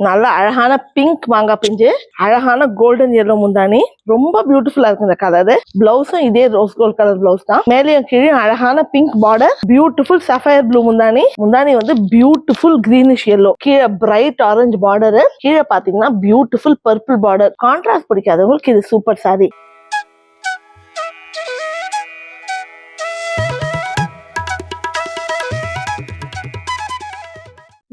நல்ல அழகான பிங்க் மாங்காய் பிஞ்சு அழகான கோல்டன் எல்லோ முந்தானி ரொம்ப பியூட்டிஃபுல்லா இருக்கு இந்த கலர் பிளவுஸும் இதே ரோஸ் கோல்ட் கலர் பிளவுஸ் தான். மேலேயும் கீழே அழகான pink border beautiful sapphire blue முந்தானி முந்தானி வந்து பியூட்டிஃபுல் கிரீனிஷ் எல்லோ கீழே பிரைட் ஆரஞ்சு பார்டரு கீழே பாத்தீங்கன்னா பியூட்டிஃபுல் பர்பிள் பார்டர் கான்ட்ராஸ்ட் பிடிக்காதவங்களுக்கு இது சூப்பர் சாரி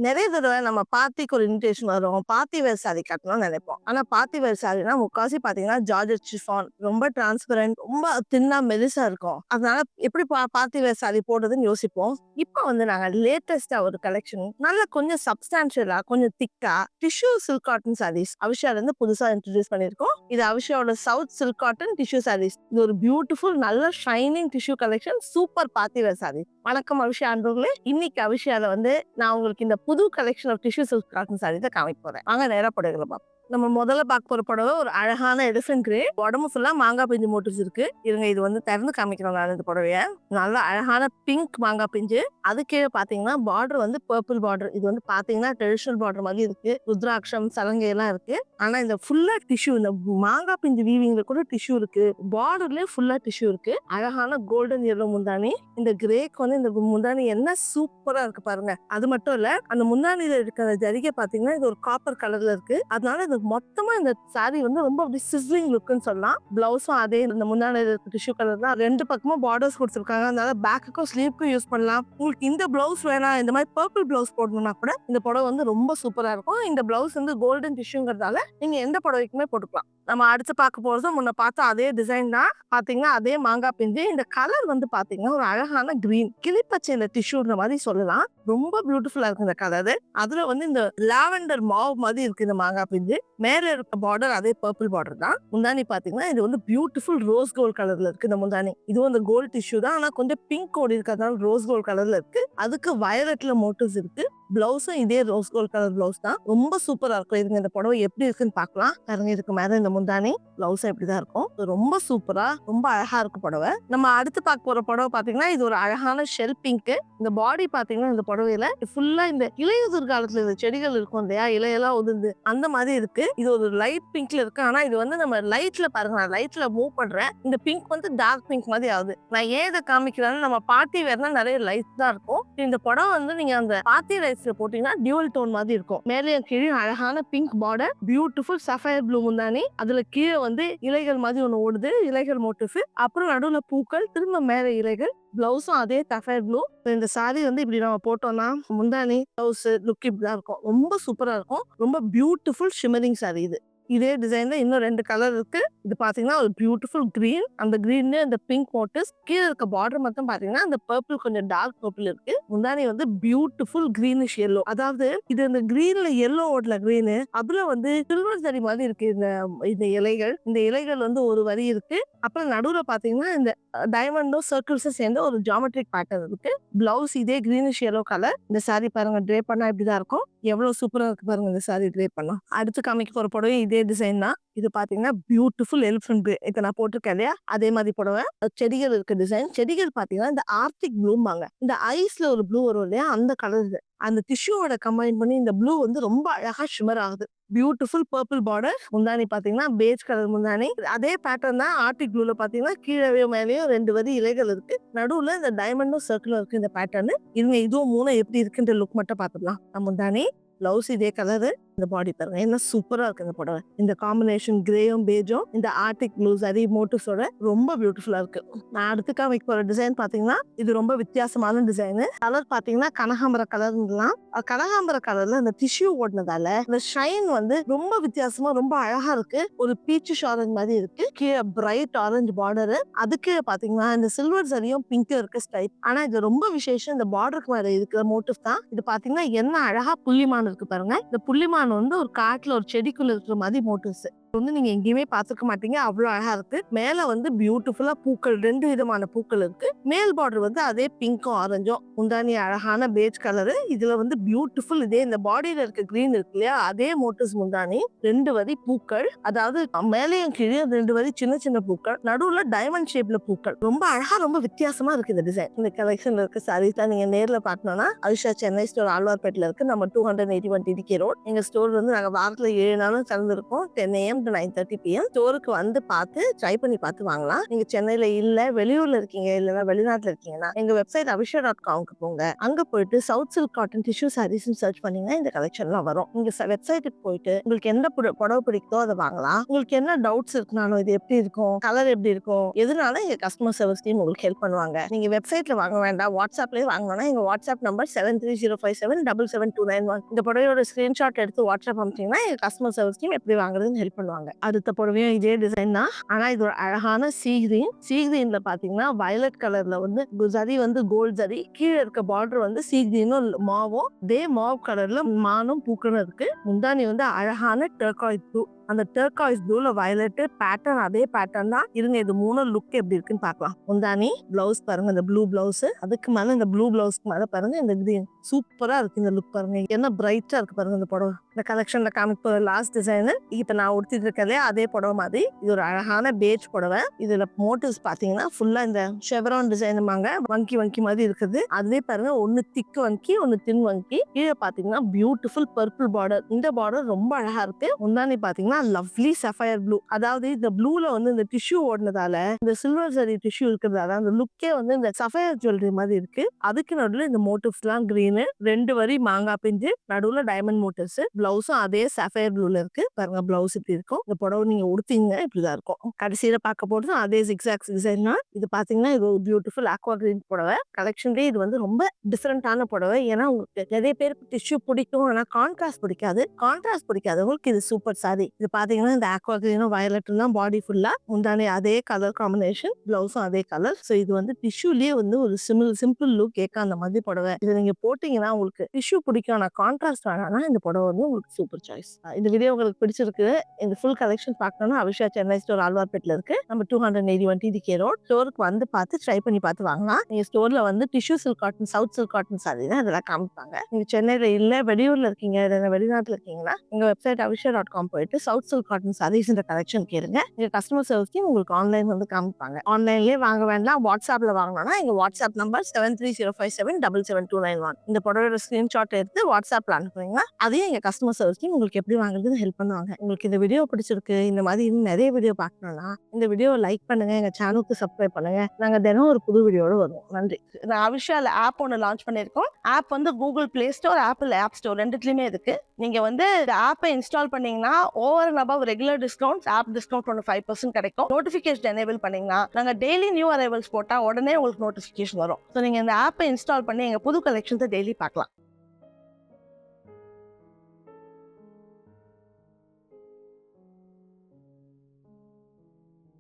நிறைய தடவை நம்ம பார்த்திக்கு ஒரு இன்விடேஷன் வரும். பார்த்தி வேர் சாரி கட்டணும்னு நினைப்போம். ஆனால் பார்த்தி வேர் சாரினா முக்காசி பார்த்தீங்கன்னா ஜார்ஜ் சிஃபான் ரொம்ப டிரான்ஸ்பரண்ட் ரொம்ப தின்னா மெலிசா இருக்கும். அதனால எப்படி பா வேர் சாரி போடுறதுன்னு யோசிப்போம். இப்போ வந்து நாங்கள் லேட்டஸ்டாக ஒரு கலெக்ஷன் நல்ல கொஞ்சம் சப்ஸ்டான்ஷியலா கொஞ்சம் திக்கா டிஷ்யூ சில்க் காட்டன் சாரீஸ் அவிஷால இருந்து புதுசாக இன்ட்ரடியூஸ் பண்ணியிருக்கோம். இது அவிஷாவோட south silk cotton tissue saris இது ஒரு பியூட்டிஃபுல் நல்ல ஷைனிங் டிஷ்யூ கலெக்ஷன் சூப்பர் பார்த்தி வேர் வணக்கம் அவிஷா அன்பர்களே. இன்னைக்கு அவிஷாவில் வந்து நான் உங்களுக்கு இந்த புது புது collection of tissue silk cotton sari தான் காமிக்க போறேன் வாங்க நேரா புடவைகளை பார்ப்போம். நம்ம முதல்ல பார்க்க போற புடவை ஒரு அழகான எலிஃபென்ட் கிரே உடம்பு ஃபுல்லா மாங்காய் பிஞ்சு மோட்டிவ்ஸ் இருங்க இது வந்து திறந்து காமிக்கிறோம் நான் இந்த புடவைய. நல்ல அழகான பிங்க் மாங்காய் பிஞ்சு. அது கீழே பாத்தீங்கன்னா பார்டர் வந்து பர்பிள் பார்டர் இது வந்து பாத்தீங்கன்னா ட்ரெடிஷனல் பார்டர் மாதிரி இருக்கு. ருத்ராட்சம் சலங்கை எல்லாம் இருக்கு. ஆனா இந்த ஃபுல்லா டிஷ்யூ இந்த மாங்காய் பிஞ்சு வீவிங்ல கூட டிஷ்யூ இருக்கு. பார்டர்லயே ஃபுல்லா டிஷ்யூ இருக்கு. அழகான கோல்டன் எல்லோ முந்தானி இந்த கிரேக்கு வந்து இந்த முந்தானி என்ன சூப்பரா இருக்கு பாருங்க. அது மட்டும் இல்ல அந்த முந்தானியில இருக்கிற ஜரிகை பாத்தீங்கன்னா இது ஒரு காப்பர் கலர்ல இருக்கு. அதனால அது மொத்தமா இந்த சாரி வந்து ரொம்ப அப்படி சிஸ்லிங் லுக்குன்னு சொல்லலாம். பிளவுஸும் அதே இந்த முன்னாடி டிஷ்யூ கலர் தான். ரெண்டு பக்கமும் பார்டர்ஸ் கொடுத்துருக்காங்க. அதனால பேக்குக்கும் ஸ்லீவ்க்கும் யூஸ் பண்ணலாம். உங்களுக்கு இந்த பிளவுஸ் வேணாம் இந்த மாதிரி பர்பிள் பிளவுஸ் போடணும்னா கூட இந்த புடவை வந்து ரொம்ப சூப்பரா இருக்கும். இந்த பிளவுஸ் வந்து கோல்டன் டிஷ்யூங்கிறதால நீங்க எந்த புடவைக்குமே போட்டுக்கலாம். நம்ம அடுத்து பார்க்க போறது முன்ன பார்த்தா அதே டிசைன் தான். பாத்தீங்கன்னா அதே மாங்காய் பிஞ்சு. இந்த கலர் வந்து பாத்தீங்கன்னா ஒரு அழகான கிரீன் கிளிப்பச்சையில டிஷ்யூன்ற மாதிரி சொல்லலாம். ரொம்ப பியூட்டிஃபுல்லா இருக்கு இந்த கலர் அதுல வந்து இந்த லாவெண்டர் மாவு மாதிரி இருக்கு இந்த மாங்காய் பிஞ்சு. மேல இருக்க பார்டர் அதே பர்பிள் பார்டர் தான். முந்தானி பாத்தீங்கன்னா இது வந்து பியூட்டிஃபுல் ரோஸ் கோல்ட் கலர்ல இருக்கு இந்த முந்தானி இதுவும் அந்த கோல்ட் டிஷ்யூ தான். ஆனா கொஞ்சம் பிங்க் ஓடி இருக்கிறதுனால ரோஸ் கோல்ட் கலர்ல இருக்கு. அதுக்கு வயலட்ல மோட்டிவ்ஸ் இருக்கு. பிளவுஸும் இதே ரோஸ் கோல்ட் கலர் பிளவுஸ் தான். ரொம்ப சூப்பரா இருக்கும். இதுங்க இந்த புடவை எப்படி இருக்குன்னு பார்க்கலாம். பாருங்க இதுக்கு மேல இந்த முந்தானி பிளவுஸும் இப்படிதான் இருக்கும். ரொம்ப சூப்பரா ரொம்ப அழகா இருக்கும் புடவை. நம்ம அடுத்து பார்க்க போற புடவை பாத்தீங்கன்னா இது ஒரு அழகான ஷெல் பிங்க் இந்த பாடி பாத்தீங்கன்னா இந்த புடவையில ஃபுல்லா இந்த இலையுதிர் காலத்துல இந்த செடிகள் இருக்கும் இல்லையா? இலையெல்லாம் உதிர்ந்து அந்த மாதிரி இருக்கு. இது ஒரு லைட் பிங்க்ல இருக்கு. ஆனா இது வந்து நம்ம லைட்ல பாருங்க நான் லைட்ல மூவ் பண்றேன் இந்த பிங்க் வந்து டார்க் பிங்க் மாதிரி ஆகுது. நான் ஏன் இதை காமிக்கிறேன்னா நம்ம பாட்டி வேறுனா நிறைய லைட் தான் இருக்கும். இந்த புடவை வந்து நீங்க அந்த பாட்டி லைட்ஸ்ல போட்டீங்கன்னா டியூவல் டோன் மாதிரி இருக்கும். மேலே கீழே அழகான pink border beautiful sapphire blue முந்தானி அதுல கீழே வந்து இலைகள் மாதிரி ஒண்ணு ஓடுது இலைகள் மோட்டிஃப் அப்புறம் நடுவுல பூக்கள் திரும்ப மேல இலைகள் பிளவுஸும் அதே சஃபயர் ப்ளூ இந்த சாரி வந்து இப்படி நம்ம போட்டோம்னா முந்தானி பிளவுஸ் லுக் இப்படிதான் இருக்கும். ரொம்ப சூப்பரா இருக்கும். ரொம்ப பியூட்டிஃபுல் ஷிமரிங் சாரி இது. இதே டிசைன்ல இன்னும் ரெண்டு கலர் இருக்கு. இது பாத்தீங்கன்னா ஒரு பியூட்டிஃபுல் கிரீன் அந்த கிரீன்ல அந்த பிங்க் மோட்டிவ்ஸ் கீழே இருக்க பார்டர் மட்டும் பாத்தீங்கன்னா அந்த பர்பிள் கொஞ்சம் டார்க் பர்பிள் இருக்கு. முந்தானி வந்து பியூட்டிஃபுல் கிரீனிஷ் எல்லோ அதாவது இது அந்த கிரீன்ல எல்லோ ஓடல கிரீனு அதுல வந்து சில்வர் சரி மாதிரி இருக்கு இந்த இந்த இலைகள். இந்த இலைகள் வந்து ஒரு வரி இருக்கு. அப்புறம் நடுவுல பாத்தீங்கன்னா இந்த டைமண்டும் சர்க்கிள்ஸும் சேர்ந்த ஒரு ஜாமெட்ரிக் பேட்டர்ன் இருக்கு. பிளவுஸ் இதே கிரீனிஷ் எல்லோ கலர் இந்த சாரி பாருங்க ட்ரே பண்ணா இப்படிதான் இருக்கும். எவ்வளவு சூப்பரா இருக்கு பாருங்க இந்த சாரி ட்ரே பண்ணா. அடுத்து காமிக்க போற புடவை இதே டிசைன் தான். இது பாத்தீங்கன்னா பியூட்டிஃபுல் எலிஃபென்ட் இப்போ நான் போட்டிருக்கேன் இல்லையா? அதே மாதிரி போடுவேன். செடிகள் இருக்க டிசைன் செடிகள் பாத்தீங்கன்னா இந்த ஆர்டிக் ப்ளூம்பாங்க. இந்த ஐஸ்ல ஒரு ப்ளூ வரும் இல்லையா? அந்த கலர் இது. அந்த டிஷ்யூவோட கம்பைன் பண்ணி இந்த ப்ளூ வந்து ரொம்ப அழகா ஷிமர் ஆகுது. பியூட்டிஃபுல் பர்பிள் பார்டர் முந்தானி பாத்தீங்கன்னா பேஜ் கலர் முந்தானி அதே பேட்டர்ன் தான் ஆர்டிக் ப்ளூல பாத்தீங்கன்னா கீழவே மேலேயும் ரெண்டு வரி இலைகள் இருக்கு. நடுவுல இந்த டைமண்டும் சர்க்கிளும் இருக்கு இந்த பேட்டர்னு இதுங்க இதுவும் மூணு எப்படி இருக்குன்ற லுக் மட்டும் பாத்துக்கலாம். நம்ம முந்தானி பிளவுஸ் இதே கலரு இந்த பாடி பாருங்க. என்ன சூப்பரா இருக்கு இந்த புடவை. இந்த காம்பினேஷன் கிரேயும் பேஜும் இந்த ஆர்டிக் ப்ளூ சரி மோட்டிவ்ஸோட ரொம்ப பியூட்டிஃபுல்லா இருக்கு. நான் அடுத்து காமிக்க போற டிசைன் பாத்தீங்கன்னா இது ரொம்ப வித்தியாசமான டிசைனு கலர் பாத்தீங்கன்னா கனகாம்பர கலர்லாம். கனகாம்பர கலர்ல இந்த டிஷ்யூ ஓடினதால இந்த ஷைன் வந்து ரொம்ப வித்தியாசமா ரொம்ப அழகா இருக்கு. ஒரு பீச்சு ஆரஞ்சு மாதிரி இருக்கு. கீழே பிரைட் ஆரஞ்சு பார்டரு அதுக்கு பாத்தீங்கன்னா இந்த சில்வர் சரியும் பிங்க்கும் இருக்கு ஸ்டைப் ஆனா இது ரொம்ப விசேஷம். இந்த பார்டருக்கு மேல இருக்கிற மோட்டிவ் தான். இது பாத்தீங்கன்னா என்ன அழகா புள்ளிமான் இருக்கு பாருங்க. இந்த புள்ளிமான் நான் வந்து ஒரு காட்டுல ஒரு செடிக்குள்ள இருக்கிற மாதிரி மோட்டிவ்ஸ். வந்து நீங்க எங்கேயுமே பார்த்துக்க மாட்டீங்க. அவ்வளோ அழகா இருக்கு. மேல வந்து பியூட்டிஃபுல்லா பூக்கள் ரெண்டு விதமான பூக்கள் இருக்கு. மேல் பார்டர் வந்து அதே பிங்க்கும் ஆரஞ்சும் முந்தானி அழகான பேஜ் கலரு இதுல வந்து பியூட்டிஃபுல் இதே இந்த பாடியில இருக்க கிரீன் இருக்கு இல்லையா? அதே மோட்டர்ஸ் முந்தானி ரெண்டு வரி பூக்கள். அதாவது மேலேயும் கீழே ரெண்டு வரி சின்ன சின்ன பூக்கள். நடுவுல டைமண்ட் ஷேப்ல பூக்கள். ரொம்ப அழகா ரொம்ப வித்தியாசமா இருக்கு இந்த டிசைன் இந்த கலெக்ஷன்ல இருக்க சாரீஸ் தான் நீங்க நேர்ல பார்த்தோம்னா அரிஷா சென்னை ஸ்டோர் ஆழ்வார்பேட்டில் இருக்கு. நம்ம two hundred eighty one TTK road எங்க ஸ்டோர் வந்து நாங்க வாரத்துல ஏழு நாளும் திறந்திருக்கோம். Ten AM to nine thirty PM ஸ்டோருக்கு வந்து பார்த்து ட்ரை பண்ணி பார்த்து வாங்கலாம். நீங்க சென்னையில இல்ல வெளியூர்ல இருக்கீங்க இல்லைன்னா வெளிநாட்டுல இருக்கீங்கன்னா எங்க வெப்சைட் அபிஷா டாட் காம்க்கு போங்க. அங்க போயிட்டு south silk cotton tissue saris search பண்ணீங்கன்னா இந்த கலெக்ஷன்லாம் வரும். நீங்க வெப்சைட்டுக்கு போயிட்டு உங்களுக்கு எந்த புட- புடவை பிடிக்குதோ அதை வாங்கலாம். உங்களுக்கு என்ன டவுட்ஸ் இருக்குனாலும் இது எப்படி இருக்கும்? கலர் எப்படி இருக்கும்? எதுனால எங்க கஸ்டமர் சர்வீஸ் டீம் உங்களுக்கு ஹெல்ப் பண்ணுவாங்க? நீங்க வெப்சைட்ல வாங்க வேண்டாம். வாட்ஸ்அப்லயே வாங்கணும்னா எங்க WhatsApp number seven three zero five seven double seven two nine one இந்த புடவையோட ஸ்கிரீன்ஷாட் எடுத்து வாட்ஸ்அப் அனுப்பிச்சீங்கன்னா எங்க கஸ்டமர் சர்வீஸ் டீம் எப்படி வாங்குறதுன்னு ஹெல்ப் பண்ணுவாங்க. அடுத்த புடவையும் இதே டிசைன் தான். ஆனா இது ஒரு அழகான சீ கிரீன் சீ கிரீன்ல பாத்தீங்கன்னா வயலட் கலர்ல வந்து ஜரி வந்து கோல்ட் ஜரி கீழே இருக்க பார்டர் வந்து சீ கிரீனும் மாவும் இதே மாவ் கலர்ல மானும் பூக்களும் இருக்கு. முந்தானி வந்து அழகான டர்காய் பூ. அந்த டர்காய்ஸ் ப்ளூல வயலட் பேட்டர்ன் அதே பேட்டர்ன் தான். இருங்க இது மூணு லுக் எப்படி இருக்குன்னு பார்க்கலாம். முந்தானி பிளவுஸ் பாருங்க இந்த ப்ளூ பிளவுஸ் அதுக்கு மேல இந்த ப்ளூ பிளவுஸ்க்கு மேல பாருங்க இந்த கிரீன் சூப்பரா இருக்கு இந்த லுக் பாருங்க. என்ன பிரைட்டா இருக்கு பாருங்க இந்த புடவை. இந்த கலெக்ஷன்ல காமிப்ப லாஸ்ட் டிசைன் இப்ப நான் உடுத்திட்டு இருக்கதே அதே புடவை மாதிரி. இது ஒரு அழகான பேஜ் புடவை. இதுல மோட்டிவ்ஸ் பாத்தீங்கன்னா ஃபுல்லா இந்த ஷெவரான் டிசைனுமாங்க வங்கி வங்கி மாதிரி இருக்குது. அதுவே பாருங்க ஒன்னு திக்கு வங்கி ஒன்னு தின் வங்கி. கீழே பாத்தீங்கன்னா பியூட்டிஃபுல் பர்பிள் பார்டர் இந்த பார்டர் ரொம்ப அழகா இருக்கு. முந்தானி பாத்தீங்கன்னா லவ்லி சஃபயர் ப்ளூ அதாவது இந்த ப்ளூல வந்து இந்த டிஷ்யூ ஓடுனதால இந்த சில்வர் சரி டிஷ்யூ இருக்கிறதால அந்த லுக்கே வந்து இந்த சஃபயர் ஜுவல்லரி மாதிரி இருக்கு. அதுக்கு நடுவில் இந்த மோட்டிவ்ஸ் எல்லாம் கிரீனு ரெண்டு வரி மாங்காய் பிஞ்சு நடுவுல டைமண்ட் மோட்டிவ்ஸ் பிளவுஸும் அதே சஃபயர் ப்ளூல இருக்கு. பாருங்க பிளவுஸ் இப்படி இருக்கும். இந்த புடவை நீங்க உடுத்தீங்க இப்படிதான் இருக்கும். கடைசியில பார்க்க போறது அதே சிக்ஸாக்ஸ் டிசைன் தான். இது பாத்தீங்கன்னா இது ஒரு பியூட்டிஃபுல் ஆக்வா கிரீன் புடவை. கலெக்ஷன்லேயே இது வந்து ரொம்ப டிஃப்ரெண்டான புடவை. ஏன்னா உங்களுக்கு நிறைய பேருக்கு டிஷ்யூ பிடிக்கும். ஆனா கான்ட்ராஸ்ட் பிடிக்காது. கான்ட்ராஸ்ட் பிடிக்காதவங்களுக்கு இது சூப்பர் சாரி இது பாத்தீங்கன்னா இந்த ஆக்வா கிரீனும் வயலட்டும் தான் பாடி ஃபுல்லா உண்டான அதே கலர் காம்பினேஷன் பிளவுஸும் அதே கலர் ஸோ இது வந்து டிஷ்யூலயே வந்து ஒரு சிம்பிள் சிம்பிள் லுக் கேட்க அந்த மாதிரி புடவை. இது நீங்க போட்டீங்கன்னா உங்களுக்கு டிஷ்யூ பிடிக்கும் ஆனா கான்ட்ராஸ்ட் வேணாம்னா இந்த புடவை வந்து உங்களுக்கு சூப்பர் சாய்ஸ் இந்த வீடியோ உங்களுக்கு பிடிச்சிருக்கு இந்த ஃபுல் கலெக்ஷன் பார்க்கணும்னா அவிஷா சென்னை ஸ்டோர் ஆழ்வார்பேட்டில் இருக்கு. நம்ம two hundred eighty one TT K road ஸ்டோருக்கு வந்து பார்த்து ட்ரை பண்ணி பார்த்து வாங்கலாம். நீங்க ஸ்டோர்ல வந்து tissue silk cotton south silk cotton sari தான் இதெல்லாம் காமிப்பாங்க. நீங்க சென்னையில இல்ல வெளியூர்ல இருக்கீங்க இல்ல வெளிநாட்டுல இருக்கீங்கன்னா எங்க வெப்சைட் அவிஷா டாட் காம் போயிட்டு south silk cotton saris collection கேளுங்க. எங்க கஸ்டமர் சர்வீஸ்க்கு உங்களுக்கு ஆன்லைன் வந்து காமிப்பாங்க. ஆன்லைன்லயே வாங்க வேண்டாம் வாட்ஸ்அப்ல வாங்கணும்னா எங்க WhatsApp number seven three zero five seven double seven two nine one இந்த புடவையோட ஸ்கிரீன்ஷாட் எடுத்து வாட்ஸ்அப்ல அனுப்புறீங்கன்னா அதையும் எங்க கஸ்டமர் சர்வீஸ்க்கு உங்களுக்கு எப்படி வாங்குறதுன்னு ஹெல்ப் பண்ணுவாங்க. உங்களுக்கு இந்த வீடியோ பிடிச்சிருக்கு இந்த மாதிரி இன்னும் நிறைய வீடியோ பார்க்கணும்னா இந்த வீடியோ லைக் பண்ணுங்க எங்க சேனலுக்கு சப்ஸ்கிரைப் பண்ணுங்க. நாங்க தினம் ஒரு புது வீடியோட வருவோம். நன்றி. நான் அவிஷால ஆப் ஒன்று லான்ச் பண்ணியிருக்கோம். ஆப் வந்து Google Play Store Apple App Store ரெண்டுத்துலயுமே இருக்கு. நீங்க வந்து இந்த ஆப்பை இன்ஸ்டால் பண்ணீங்கன்னா over and above regular discounts app discount ஒன்று ஃபைவ் பர்சன்ட் கிடைக்கும். நோட்டிஃபிகேஷன் எனேபிள் பண்ணீங்கன்னா நாங்கள் டெய்லி நியூ அரைவல்ஸ் போட்டால் உடனே உங்களுக்கு நோட்டிஃபிகேஷன் வரும். ஸோ நீங்க இந்த ஆப்பை இன்ஸ்டால் பண்ணி எங்க புது கலெக்ஷன்ஸை டெய்லி பார்க்கலாம்.